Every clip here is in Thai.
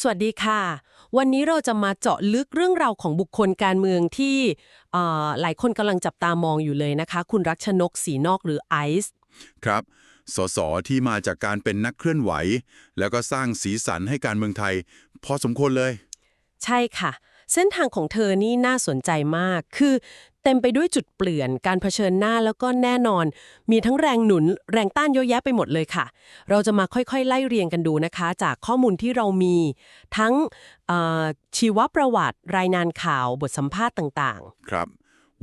สวัสดีค่ะ วันนี้เราจะมาเจาะลึกเรื่องราวของบุคคลการเมืองที่เอ่อหลายคนกำลังจับตามองอยู่เลยนะคะ คุณรักชนกสีนอกหรือไอซ์ครับ สสที่มาจากการเป็นนักเคลื่อนไหว แล้วก็สร้างสีสันให้การเมืองไทย พอสมควรเลย ใช่ค่ะ เส้นทางของเธอนี่น่าสนใจมาก คือเต็มไปด้วยจุดเปลี่ยน การเผชิญหน้าแล้วก็แน่นอน มีทั้งแรงหนุน แรงต้านเยอะแยะไปหมดเลยค่ะ เราจะมาค่อยๆ ไล่เรียงกันดูนะคะ จากข้อมูลที่เรามี ทั้งชีวประวัติ รายงานข่าว บทสัมภาษณ์ต่างๆ ครับ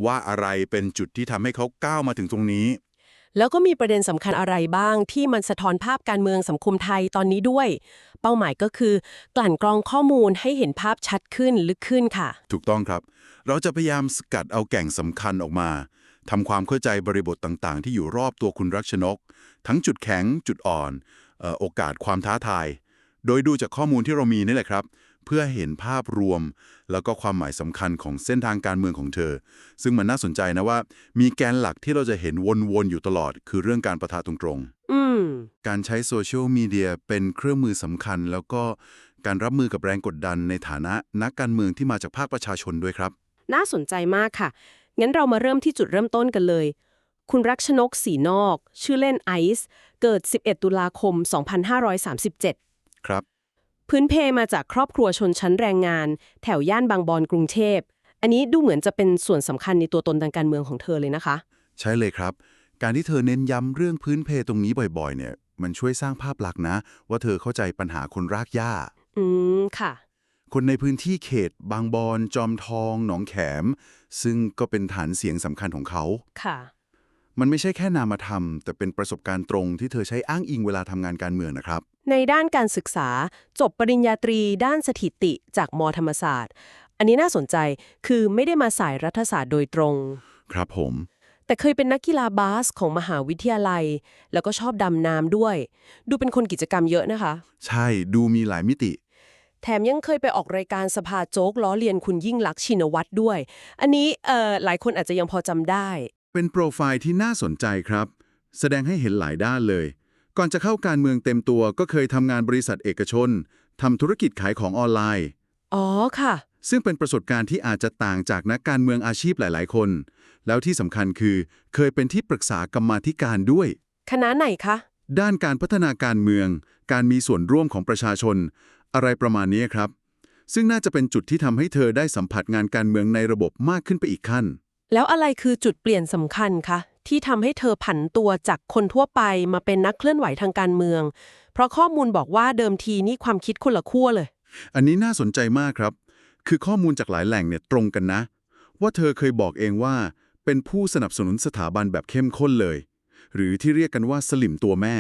ว่าอะไรเป็นจุดที่ทำให้เขาก้าวมาถึงตรงนี้ แล้วก็มีประเด็นสำคัญอะไรบ้างที่มันสะท้อนภาพการเมืองสังคมไทยตอนนี้ด้วย เป้าหมายก็คือ กลั่นกรองข้อมูลให้เห็นภาพชัดขึ้นลึกขึ้นค่ะ ถูกต้องครับ เราจะพยายามสกัดเอาแก่งสำคัญออกมาทำความเข้าใจบริบทต่างๆ ที่อยู่รอบตัวคุณรักชนก ทั้งจุดแข็งจุดอ่อนโอกาสความท้าทาย โดยดูจากข้อมูลที่เรามีนี่แหละครับ เพื่อเห็นภาพรวม แล้วก็ความหมายสำคัญของเส้นทางการเมืองของเธอ ซึ่งมันน่าสนใจนะว่า มีแกนหลักที่เราจะเห็นวนๆอยู่ตลอด คือเรื่องการประทะตรงๆอืมการใช้โซเชียลมีเดียเป็นเครื่องมือสำคัญ แล้วก็การรับมือกับแรงกดดันในฐานะนักการเมืองที่มาจากภาคประชาชนด้วยครับ น่าสนใจมากค่ะ งั้นเรามาเริ่มที่จุดเริ่มต้นกันเลย คุณรักชนกสีนอก ชื่อเล่นไอซ์ เกิด 11 ตุลาคม 2537 ครับ พื้นเพมาจากครอบครัวชนชั้นแรงงาน แถวย่านบางบอนกรุงเทพ อันนี้ดูเหมือนจะเป็นส่วนสำคัญในตัวตนทางการเมืองของเธอเลยนะคะ ใช่เลยครับ การที่เธอเน้นย้ำเรื่องพื้นเพตรงนี้บ่อยๆ เนี่ย มันช่วยสร้างภาพลักษณ์นะ ว่าเธอเข้าใจปัญหาคนรากหญ้า อืม ค่ะ คนในพื้นที่เขต บางบอน จอมทอง หนองแขม ซึ่งก็เป็นฐานเสียงสำคัญของเขา ค่ะ มันไม่ใช่แค่นามธรรม แต่เป็นประสบการณ์ตรงที่เธอใช้อ้างอิงเวลาทำงานการเมืองนะครับ ในด้านการศึกษาจบปริญญาตรี ด้านสถิติจากมธรรมศาสตร์ อันนี้น่าสนใจคือไม่ได้มาสายรัฐศาสตร์โดยตรง ครับผม แต่เคยเป็นนักกีฬาบาสของมหาวิทยาลัย แล้วก็ชอบดำน้ำด้วย ดูเป็นคนกิจกรรมเยอะนะคะ ใช่ดูมีหลายมิติแถมยังเคยไปออกรายการสภาโจ๊กล้อเลียนคุณยิ่งลักษณ์ชินวัตรด้วย อันนี้เอ่อหลายคนอาจจะยังพอจำได้ เป็นโปรไฟล์ที่น่าสนใจครับ แสดงให้เห็นหลายด้านเลย ก่อนจะเข้าการเมืองเต็มตัวก็เคยทำงานบริษัทเอกชนทำธุรกิจขายของออนไลน์ อ๋อค่ะ ซึ่งเป็นประสบการณ์ที่อาจจะต่างจากนักการเมืองอาชีพหลายๆ คน แล้วที่สำคัญคือ เคยเป็นที่ปรึกษากรรมาธิการด้วย คณะไหนคะ ด้านการพัฒนาการเมือง การมีส่วนร่วมของประชาชน อะไรประมาณนี้ครับ ซึ่งน่าจะเป็นจุดที่ทำให้เธอได้สัมผัสงานการเมืองในระบบมากขึ้นไปอีกขั้น แล้วอะไรคือจุดเปลี่ยนสำคัญคะที่ทำให้เธอผันตัวจากคนทั่วไปมาเป็นนักเคลื่อนไหวทางการเมือง เพราะข้อมูลบอกว่าเดิมทีนี่ความคิดคนละขั้วเลย อันนี้น่าสนใจมากครับ คือข้อมูลจากหลายแหล่งเนี่ยตรงกันนะ ว่าเธอเคยบอกเองว่า เป็นผู้สนับสนุนสถาบันแบบเข้มข้นเลย หรือที่เรียกกันว่าสลิมตัวแม่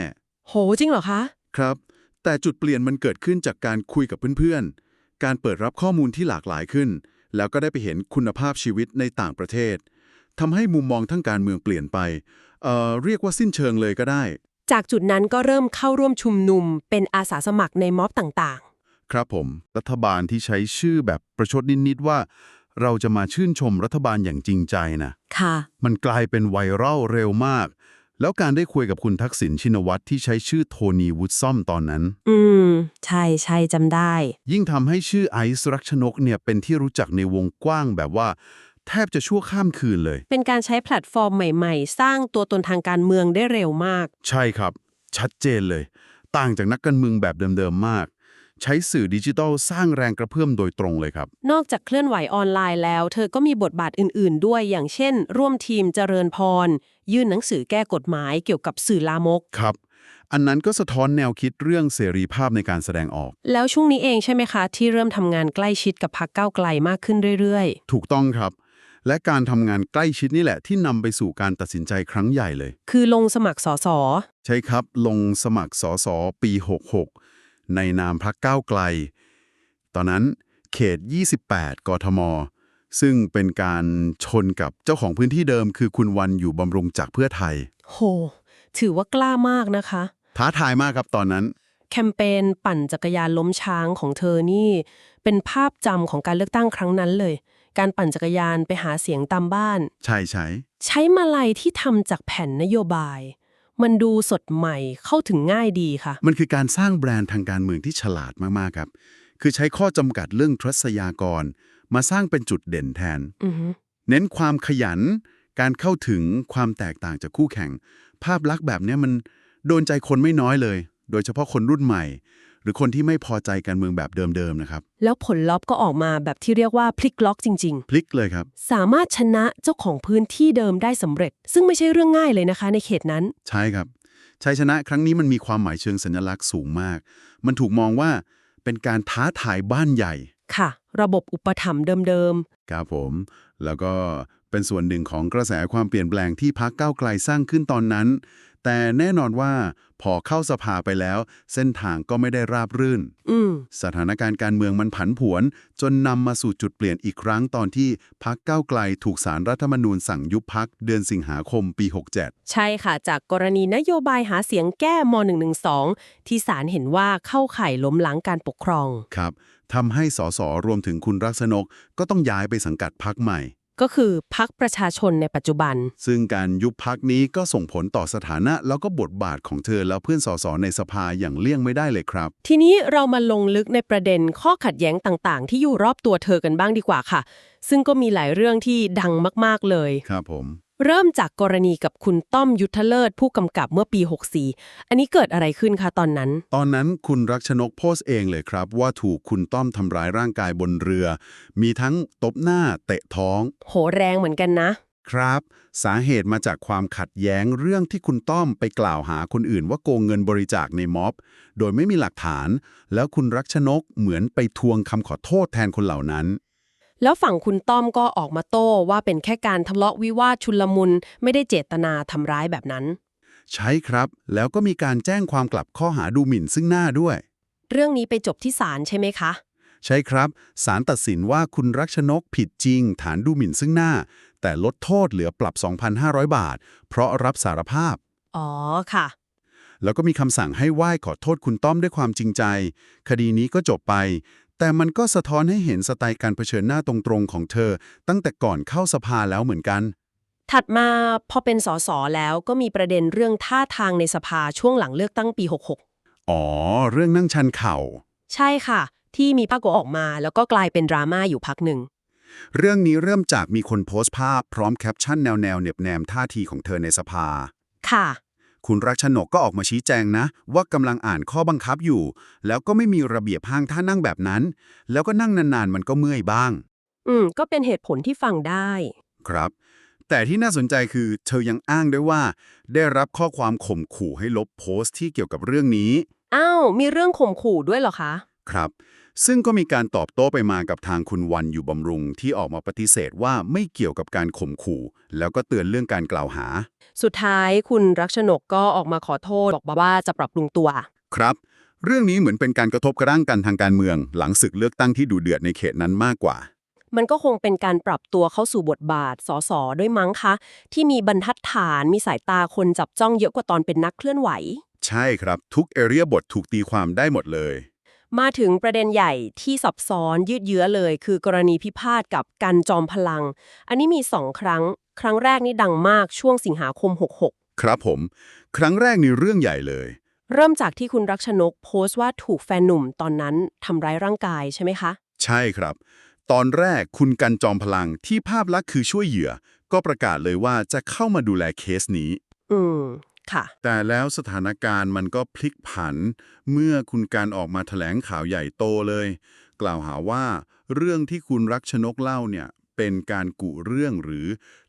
โหจริงเหรอคะ ครับ แต่จุดเปลี่ยนมันเกิดขึ้นจากการคุยกับเพื่อนๆ การเปิดรับข้อมูลที่หลากหลายขึ้น แล้วก็ได้ไปเห็นคุณภาพชีวิตในต่างประเทศทำให้มุมมองทั้งการเมืองเปลี่ยนไปเอ่อเรียกว่าสิ้นเชิงเลยก็ได้ จากจุดนั้นก็เริ่มเข้าร่วมชุมนุม เป็นอาสาสมัครในม็อบต่างครับผม รัฐบาลที่ใช้ชื่อแบบประชดนิดๆว่า เราจะมาชื่นชมรัฐบาลอย่างจริงใจนะๆค่ะ มันกลายเป็นไวรัลเร็วมาก แล้วการได้คุยกับคุณทักษิณชินวัตรที่ใช้ชื่อโทนีวูดซอมตอนนั้น อืม ใช่ใช่จำได้ ยิ่งทำให้ชื่อไอซ์รักชนกเนี่ยเป็นที่รู้จักในวงกว้างแบบว่า แทบจะชั่วข้ามคืนเลย เป็นการใช้แพลตฟอร์มใหม่ๆ สร้างตัวตนทางการเมืองได้เร็วมาก ใช่ครับ ชัดเจนเลย ต่างจากนักการเมืองแบบเดิมๆมาก ใช้สื่อดิจิทัลสร้างแรงกระเพื่อมโดยตรงเลยครับ นอกจากเคลื่อนไหวออนไลน์แล้ว เธอก็มีบทบาทอื่น ๆ ด้วยอย่างเช่น ร่วมทีมเจริญพร ยื่นหนังสือแก้กฎหมายเกี่ยวกับสื่อลามก ครับ อันนั้นก็สะท้อนแนวคิดเรื่องเสรีภาพในการแสดงออก แล้วช่วงนี้เองใช่ไหมคะ ที่เริ่มทำงานใกล้ชิดกับพรรคก้าวไกลมากขึ้นเรื่อย ถูกต้องครับ และการทำงานใกล้ชิดนี่แหละที่นำไปสู่การตัดสินใจครั้งใหญ่เลย ๆ คือลงสมัครสส ใช่ครับ ลงสมัครสอสอปี 66 ในนามพักก้าวไกล ตอนนั้นเขต 28 กทม ซึ่งเป็นการชนกับเจ้าของพื้นที่เดิม คือคุณวันอยู่บำรุงจากเพื่อไทย โห ถือว่ากล้ามากนะคะ ท้าทายมากครับตอนนั้น แคมเปญปั่นจักรยานล้มช้างของเธอนี่ เป็นภาพจำของการเลือกตั้งครั้งนั้นเลย การปั่นจักรยานไปหาเสียงตามบ้าน ใช่ใช่ใช้มาลัยที่ทำจากแผ่นนโยบาย มันดูสดใหม่เข้าถึงง่ายดีค่ะ มันคือการสร้างแบรนด์ทางการเมืองที่ฉลาดมาก ๆ ครับ คือใช้ข้อจำกัดเรื่องทรัศยากร มาสร้างเป็นจุดเด่นแทน อือฮึเน้นความขยัน การเข้าถึงความแตกต่างจากคู่แข่ง ภาพลักษณ์แบบเนี้ยมันโดนใจคนไม่น้อยเลย โดยเฉพาะคนรุ่นใหม่ หรือคนที่ไม่พอใจการเมืองแบบเดิมๆนะครับ แล้วผลลัพธ์ก็ออกมาแบบที่เรียกว่าพลิกล็อกจริง พลิกเลยครับ ๆ สามารถชนะเจ้าของพื้นที่เดิมได้สำเร็จ ซึ่งไม่ใช่เรื่องง่ายเลยนะคะ ในเขตนั้น ใช่ครับชัยชนะครั้งนี้มันมีความหมายเชิงสัญลักษณ์สูงมาก มันถูกมองว่าเป็นการท้าทายบ้านใหญ่ค่ะ ระบบอุปถัมภ์เดิมครับผม แล้วก็เป็นส่วนหนึ่งของกระแสความเปลี่ยนแปลงที่พักก้าวไกลสร้างขึ้นตอนนั้น แต่แน่นอนว่าพอเข้าสภาไปแล้ว เส้นทางก็ไม่ได้ราบรื่นๆอืมสถานการณ์การเมืองมันผันผวน จนนำมาสู่จุดเปลี่ยนอีกครั้งตอนที่พักก้าวไกลถูกสารรัฐธรรมนูญสั่งยุบพักเดือนสิงหาคมปี 67 ใช่ค่ะ จากกรณีนโยบายหาเสียงแก้ม .112 ที่ศาลเห็นว่าเข้าข่ายล้มล้างการปกครอง ครับทำให้สสรวมถึงคุณรักษณกก็ต้องย้ายไปสังกัดพักใหม่ ก็คือพักประชาชนในปัจจุบัน ซึ่งการยุบพักนี้ก็ส่งผลต่อสถานะ แล้วก็บทบาทของเธอแล้วเพื่อนสสในสภาอย่างเลี่ยงไม่ได้เลยครับ ทีนี้เรามาลงลึกในประเด็นข้อขัดแย้งต่างๆ ที่อยู่รอบตัวเธอกันบ้างดีกว่าค่ะ ซึ่งก็มีหลายเรื่องที่ดังมากๆเลย ครับผม เริ่มจากกรณีกับคุณต้อมยุทธเลิศ ผู้กำกับเมื่อปี 64 อันนี้เกิดอะไรขึ้นคะตอนนั้น ตอนนั้นคุณรักชนกโพสต์เองเลยครับ ว่าถูกคุณต้อมทำร้ายร่างกายบนเรือ มีทั้งตบหน้าเตะท้อง โหแรงเหมือนกันนะ ครับ สาเหตุมาจากความขัดแย้งเรื่องที่คุณต้อมไปกล่าวหาคนอื่นว่าโกงเงินบริจาคในม็อบ โดยไม่มีหลักฐาน แล้วคุณรักชนกเหมือนไปทวงคำขอโทษแทนคนเหล่านั้น แล้วฝั่งคุณต้อมก็ออกมาโต้ว่าเป็นแค่การทะเลาะวิวาทชุลมุนไม่ได้เจตนาทำร้ายแบบนั้น ใช่ครับ แล้วก็มีการแจ้งความกลับข้อหาดูหมิ่นซึ่งหน้าด้วย เรื่องนี้ไปจบที่ศาลใช่ไหมคะ ใช่ครับศาลตัดสินว่าคุณรักชนกผิดจริง ฐานดูหมิ่นซึ่งหน้า แต่ลดโทษเหลือปรับ 2,500 บาท เพราะรับสารภาพ อ๋อค่ะ แล้วก็มีคำสั่งให้ไหว้ขอโทษคุณต้อมด้วยความจริงใจ คดีนี้ก็จบไป แต่มันก็สะท้อนให้เห็นสไตล์การเผชิญหน้าตรงๆของเธอ ตั้งแต่ก่อนเข้าสภาแล้วเหมือนกัน ถัดมาพอเป็นสสแล้วก็มีประเด็นเรื่องท่าทางในสภาช่วงหลังเลือกตั้งปี 66 อ๋อ เรื่องนั่งชันเข่า ใช่ค่ะ ที่มีภาพโกออกมาแล้วก็กลายเป็นดราม่าอยู่พักหนึ่ง เรื่องนี้เริ่มจากมีคนโพสต์ภาพพร้อมแคปชั่นแนวๆเหน็บแนมท่าทีของเธอในสภา ค่ะ คุณรักชนกก็ออกมาชี้แจงนะ ว่ากำลังอ่านข้อบังคับอยู่ แล้วก็ไม่มีระเบียบห้างท่านั่งแบบนั้น แล้วก็นั่งนานๆ มันก็เมื่อยบ้าง อืม ก็เป็นเหตุผลที่ฟังได้ ครับ แต่ที่น่าสนใจคือเธอยังอ้างด้วยว่า ได้รับข้อความข่มขู่ให้ลบโพสต์ที่เกี่ยวกับเรื่องนี้ อ้าว มีเรื่องข่มขู่ด้วยเหรอคะ ครับ ซึ่งก็มีการตอบโต้ไปมากับทางคุณวันอยู่บำรุงที่ออกมาปฏิเสธว่าไม่เกี่ยวกับการข่มขู่ แล้วก็เตือนเรื่องการกล่าวหา สุดท้ายคุณรักชนกก็ออกมาขอโทษบอกว่าจะปรับปรุงตัว ครับ เรื่องนี้เหมือนเป็นการกระทบกระทั่งกันทางการเมือง หลังศึกเลือกตั้งที่ดูเดือดในเขตนั้นมากกว่ามันก็คงเป็นการปรับตัวเข้าสู่บทบาทสสด้วยมั้งคะ ที่มีบรรทัดฐานมีสายตาคนจับจ้องเยอะกว่าตอนเป็นนักเคลื่อนไหว ใช่ครับทุกเอเรียบทถูกตีความได้หมดเลย มาถึงประเด็นใหญ่ที่ซับซ้อนยืดเยื้อเลย คือกรณีพิพาทกับกันจอมพลัง อันนี้มีสองครั้ง ครั้งแรกนี่ดังมากช่วงสิงหาคม 66 ครับผม ครั้งแรกนี่เรื่องใหญ่เลย เริ่มจากที่คุณรักชนกโพสต์ว่าถูกแฟนหนุ่มตอนนั้นทำร้ายร่างกายใช่ไหมคะ ใช่ครับ ตอนแรกคุณกันจอมพลังที่ภาพลักษณ์คือช่วยเหยื่อ ก็ประกาศเลยว่าจะเข้ามาดูแลเคสนี้ อืม ค่ะ แต่แล้วสถานการณ์มันก็พลิกผัน เมื่อคุณการออกมาแถลงข่าวใหญ่โตเลย กล่าวหาว่า เรื่องที่คุณรักชนกเล่าเนี่ยเป็นการกุเรื่องหรือ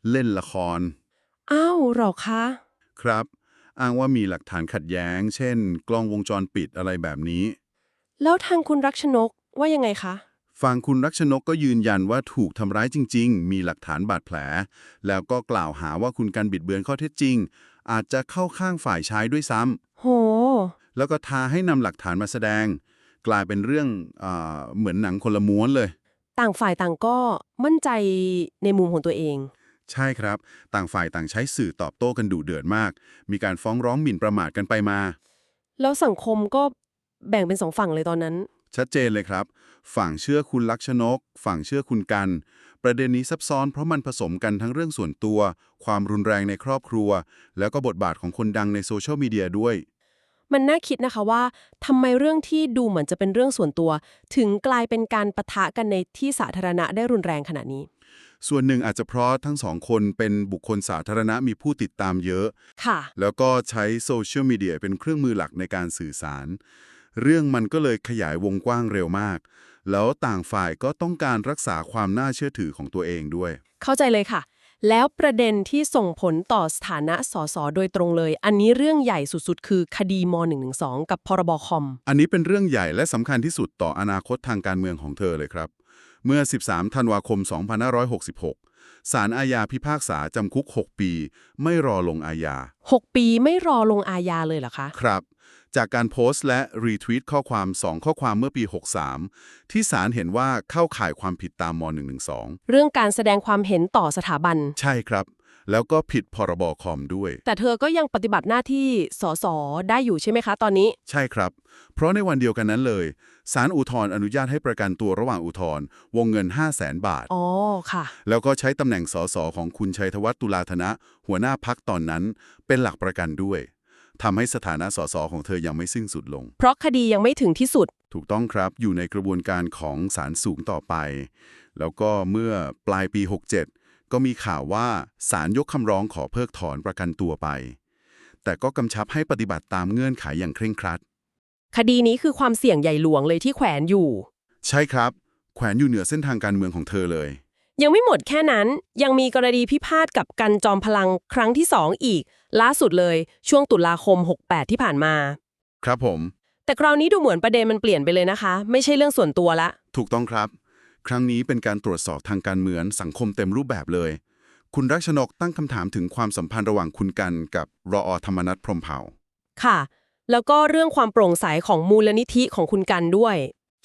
เล่นละคร อ้าวเหรอคะ ครับ อ้างว่ามีหลักฐานขัดแย้ง เช่น กล้องวงจรปิดอะไรแบบนี้ แล้วทางคุณรักชนกว่ายังไงคะฝั่งคุณรักชนกก็ยืนยันว่าถูกทำร้ายจริง ๆ มีหลักฐานบาดแผล แล้วก็กล่าวหาว่าคุณการบิดเบือนข้อเท็จจริง อาจจะเข้าข้างฝ่ายชายด้วยซ้ำโห แล้วก็ท้าให้นำหลักฐานมาแสดง กลายเป็นเรื่องอาเหมือนหนังคนละม้วนเลย ต่างฝ่ายต่างก็มั่นใจในมุมของตัวเอง ใช่ครับ ต่างฝ่ายต่างใช้สื่อตอบโต้กันดุเดือดมาก มีการฟ้องร้องหมิ่นประมาทกันไปมา แล้วสังคมก็แบ่งเป็นสองฝั่งเลยตอนนั้น ชัดเจนเลยครับ ฝั่งเชื่อคุณลักษณก ฝั่งเชื่อคุณกัน ประเด็นนี้ซับซ้อนเพราะมันผสมกันทั้งเรื่องส่วนตัว ความรุนแรงในครอบครัว แล้วก็บทบาทของคนดังในโซเชียลมีเดียด้วย มันน่าคิดนะคะว่าทำไมเรื่องที่ดูเหมือนจะเป็นเรื่องส่วนตัว ถึงกลายเป็นการปะทะกันในที่สาธารณะได้รุนแรงขนาดนี้ ส่วนหนึ่งอาจจะเพราะทั้งสองคนเป็นบุคคลสาธารณะมีผู้ติดตามเยอะ ค่ะ แล้วก็ใช้โซเชียลมีเดียเป็นเครื่องมือหลักในการสื่อสาร เรื่องมันก็เลยขยายวงกว้างเร็วมาก แล้วต่างฝ่ายก็ต้องการรักษาความน่าเชื่อถือของตัวเองด้วย เข้าใจเลยค่ะ แล้วประเด็นที่ส่งผลต่อสถานะสสโดยตรงเลย อันนี้เรื่องใหญ่สุดๆ คือคดีม .112 กับพรบคอม อันนี้เป็นเรื่องใหญ่และสำคัญที่สุดต่ออนาคตทางการเมืองของเธอเลยครับ เมื่อ 13 ธันวาคม 2566 ศาลอาญาพิพากษาจำคุก 6 ปี ไม่รอลงอาญา 6 ปีไม่รอลงอาญาเลยเหรอคะ ครับจากการโพสต์และรีทวีตข้อความ 2 ข้อความเมื่อปี 63 ที่ศาลเห็นว่าเข้าข่ายความผิดตามม .112 เรื่องการแสดงความเห็นต่อสถาบัน ใช่ครับ แล้วก็ผิดพรบคอมด้วย แต่เธอก็ยังปฏิบัติหน้าที่สสได้อยู่ใช่ไหมคะตอนนี้ ใช่ครับ เพราะในวันเดียวกันนั้นเลยศาลอุทธรณ์อนุญาตให้ประกันตัวระหว่างอุทธรณ์วงเงิน 5 0 0แสนบาท อ๋อ ค่ะ แล้วก็ใช้ตำแหน่งสสของคุณชัยธวัฒน์ตุลาธนะ หัวหน้าพักตอนนั้น เป็นหลักประกันด้วย ทำให้สถานะสสของเธอยังไม่สิ้นสุดลง เพราะคดียังไม่ถึงที่สุด ถูกต้องครับอยู่ในกระบวนการของศาลสูงต่อไป แล้วก็เมื่อปลายปี 67 ก็มีข่าวว่าศาลยกคำร้องขอเพิกถอนประกันตัวไป แต่ก็กำชับให้ปฏิบัติตามเงื่อนไขอย่างเคร่งครัด คดีนี้คือความเสี่ยงใหญ่หลวงเลยที่แขวนอยู่ ใช่ครับ แขวนอยู่เหนือเส้นทางการเมืองของเธอเลย ยังไม่หมดแค่นั้นยังมีกรณีพิพาทกับกันจอมพลังครั้งที่ 2 อีก ล่าสุดเลยช่วงตุลาคม 68 ที่ผ่านมา ครับผม แต่คราวนี้ดูเหมือนประเด็นมันเปลี่ยนไปเลยนะคะ ไม่ใช่เรื่องส่วนตัวละ ถูกต้องครับ ครั้งนี้เป็นการตรวจสอบทางการเมืองสังคมเต็มรูปแบบเลย คุณรักชนกตั้งคำถามถึงความสัมพันธ์ระหว่างคุณกันกับรออธรรมนัฐพรหมเผ่า ค่ะ แล้วก็เรื่องความโปร่งใสของมูลนิธิของคุณกันด้วย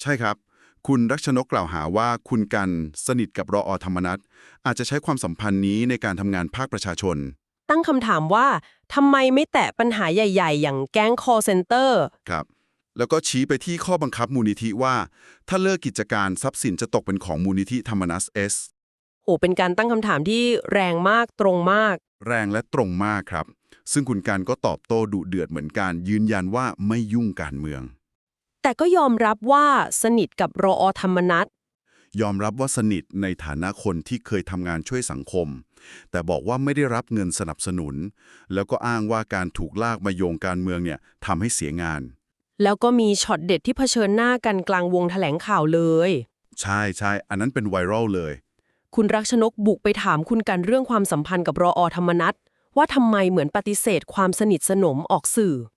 ใช่ครับ คุณรักชนกกล่าวหาว่าคุณกันสนิทกับรออธรรมนัฐอาจจะใช้ความสัมพันธ์นี้ในการทำงานภาคประชาชน ตั้งคำถามว่าทำไมไม่แตะปัญหาใหญ่ ๆ อย่างแก๊ง call center ครับ แล้วก็ชี้ไปที่ข้อบังคับมูลนิธิว่า ถ้าเลิกกิจการทรัพย์สินจะตกเป็นของมูลนิธิธรรมนัสเอสโอ้เป็นการตั้งคำถามที่แรงมากตรงมาก แรงและตรงมากครับ ซึ่งคุณการก็ตอบโต้ดุเดือดเหมือนกันยืนยันว่าไม่ยุ่งการเมือง แต่ก็ยอมรับว่าสนิทกับรออธรรมนัฐยอมรับว่าสนิทในฐานะคนที่เคยทำงานช่วยสังคม แต่บอกว่าไม่ได้รับเงินสนับสนุน แล้วก็อ้างว่าการถูกลากมาโยงการเมืองเนี่ยทำให้เสียงาน แล้วก็มีช็อตเด็ดที่เผชิญหน้ากันกลางวงแถลงข่าวเลย ใช่ใช่อันนั้นเป็นไวรัลเลย คุณรักชนกบุกไปถามคุณกันเรื่องความสัมพันธ์กับรออธรรมนัฐว่าทำไมเหมือนปฏิเสธความสนิทสนมออกสื่อครับ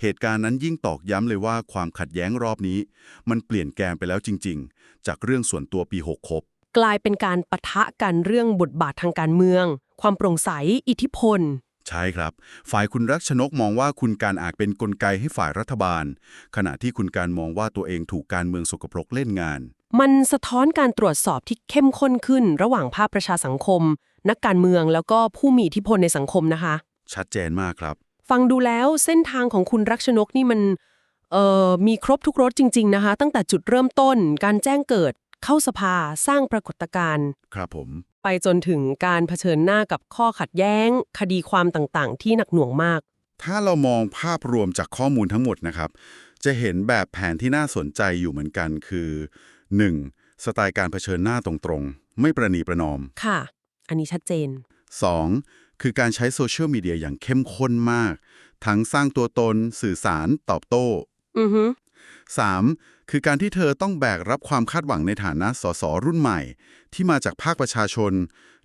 เหตุการณ์นั้นยิ่งตอกย้ำเลยว่าความขัดแย้งรอบนี้ มันเปลี่ยนแกนไปแล้วจริง ๆ จากเรื่องส่วนตัวปี6คบกลายเป็นการปะทะกันเรื่องบทบาททางการเมือง ความโปร่งใส อิทธิพล ใช่ครับ ฝ่ายคุณรักชนกมองว่าคุณการอาจเป็นนกลไกให้ฝ่ายรัฐบาล ขณะที่คุณการมองว่าตัวเองถูกการเมืองสกปรกเล่นงาน มันสะท้อนการตรวจสอบที่เข้มข้นขึ้น ระหว่างภาคประชาสังคม นักการเมืองแล้วก็ผู้มีอิทธิพลในสังคมนะคะ ชัดเจนมากครับ ฟังดูแล้วเส้นทางของคุณรักชนกนี่มันเอ่อมีครบทุกรสจริง ๆ นะคะ ตั้งแต่จุดเริ่มต้น การแจ้งเกิดเข้าสภาสร้างปรากฏการณ์ครับผม ไปจนถึงการเผชิญหน้ากับข้อขัดแย้ง คดีความต่างๆ ที่หนักหน่วงมาก ถ้าเรามองภาพรวมจากข้อมูลทั้งหมดนะครับ จะเห็นแบบแผนที่น่าสนใจอยู่เหมือนกันคือ 1. สไตล์การเผชิญหน้าตรงๆ ไม่ประนีประนอมค่ะ อันนี้ชัดเจน 2. คือการใช้โซเชียลมีเดียอย่างเข้มข้นมาก ทั้งสร้างตัวตน สื่อสาร ตอบโต้อือฮึ 3. คือการที่เธอต้องแบกรับความคาดหวังในฐานะสสรุ่นใหม่ ที่มาจากภาคประชาชน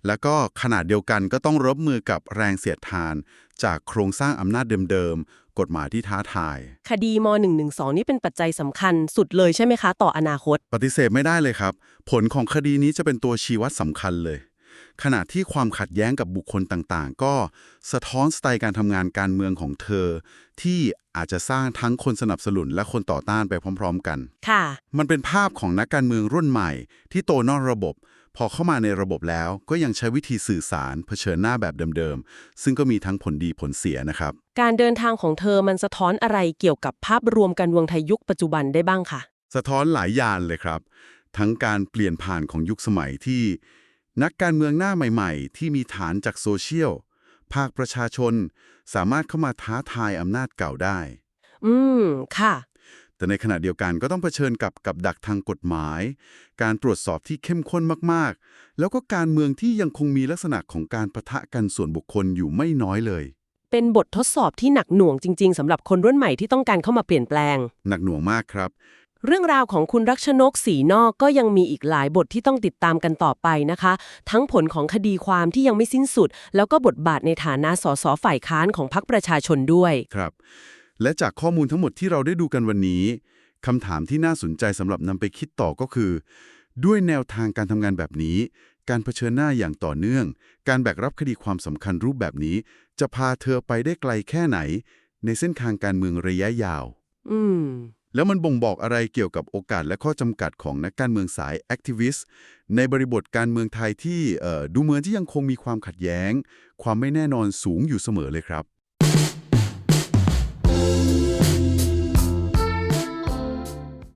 แล้วก็ขนาดเดียวกันก็ต้องรบมือกับแรงเสียดทาน จากโครงสร้างอำนาจเดิมๆ กฎหมายที่ท้าทาย คดีม .112 นี่เป็นปัจจัยสำคัญสุดเลยใช่ไหมคะ ต่ออนาคต ปฏิเสธไม่ได้เลยครับ ผลของคดีนี้จะเป็นตัวชี้วัดสำคัญเลย ขณะที่ความขัดแย้งกับบุคคลต่างๆ ก็สะท้อนสไตล์การทำงานการเมืองของเธอ ที่อาจจะสร้างทั้งคนสนับสนุนและคนต่อต้านไปพร้อม ๆ กัน ค่ะ มันเป็นภาพของนักการเมืองรุ่นใหม่ ที่โตนอกระบบ พอเข้ามาในระบบแล้วก็ยังใช้วิธีสื่อสาร เผชิญหน้าแบบเดิมๆ ซึ่งก็มีทั้งผลดีผลเสียนะครับ การเดินทางของเธอมันสะท้อนอะไรเกี่ยวกับภาพรวมการเมืองไทยยุคปัจจุบันได้บ้างคะสะท้อนหลายยานเลยครับ ทั้งการเปลี่ยนผ่านของยุคสมัยที่ นักการเมืองหน้าใหม่ๆ ที่มีฐานจากโซเชียล ภาคประชาชน สามารถเข้ามาท้าทายอำนาจเก่าได้ อืม ค่ะ แต่ในขณะเดียวกันก็ต้องเผชิญกับกับดักทางกฎหมาย การตรวจสอบที่เข้มข้นมากๆ แล้วก็การเมืองที่ยังคงมีลักษณะของการประทะกันส่วนบุคคลอยู่ไม่น้อยเลย เป็นบททดสอบที่หนักหน่วงจริง ๆสำหรับคนรุ่นใหม่ที่ต้องการเข้ามาเปลี่ยนแปลง หนักหน่วงมากครับ เรื่องราวของคุณรักชนกสีนอกก็ยังมีอีกหลายบทที่ต้องติดตามกันต่อไปนะคะ ทั้งผลของคดีความที่ยังไม่สิ้นสุด แล้วก็บทบาทในฐานะสสฝ่ายค้านของพรรคประชาชนด้วยครับ และจากข้อมูลทั้งหมดที่เราได้ดูกันวันนี้คำถามที่น่าสนใจสำหรับนำไปคิดต่อก็คือ ด้วยแนวทางการทำงานแบบนี้ การเผชิญหน้าอย่างต่อเนื่อง การแบกรับคดีความสำคัญรูปแบบนี้ จะพาเธอไปได้ไกลแค่ไหน ในเส้นทางการเมืองระยะยาว อืม แล้วมันบ่งบอกอะไรเกี่ยวกับโอกาสและข้อจำกัดของนักการเมืองสายแอคทิวิสต์ในบริบทการเมืองไทยที่ดูเหมือนที่ยังคงมีความขัดแย้ง ความไม่แน่นอนสูงอยู่เสมอเลยครับ